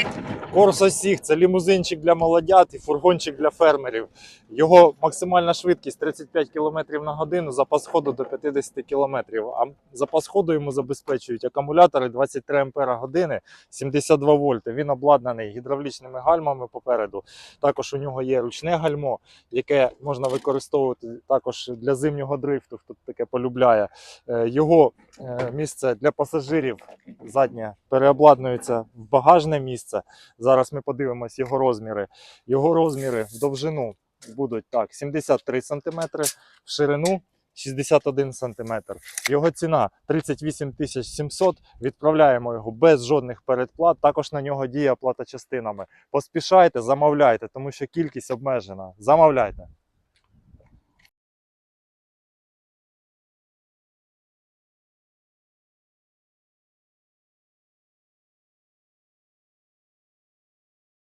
it. Корсо Сіг це лімузинчик для молодят і фургончик для фермерів. Його максимальна швидкість 35 км на годину, запас ходу до 50 км. А запас ходу йому забезпечують акумулятори 23 Ампера години, 72 вольти. Він обладнаний гідравлічними гальмами попереду. Також у нього є ручне гальмо, яке можна використовувати також для зимнього дрифту, хто таке полюбляє. Е, Його е, місце для пасажирів заднє переобладнується в багажне місце. Зараз ми подивимось його розміри. Його розміри в довжину будуть так: 73 см, в ширину 61 см. Його ціна 38 700. Відправляємо його без жодних передплат. Також на нього діє оплата частинами. Поспішайте, замовляйте, тому що кількість обмежена. Замовляйте.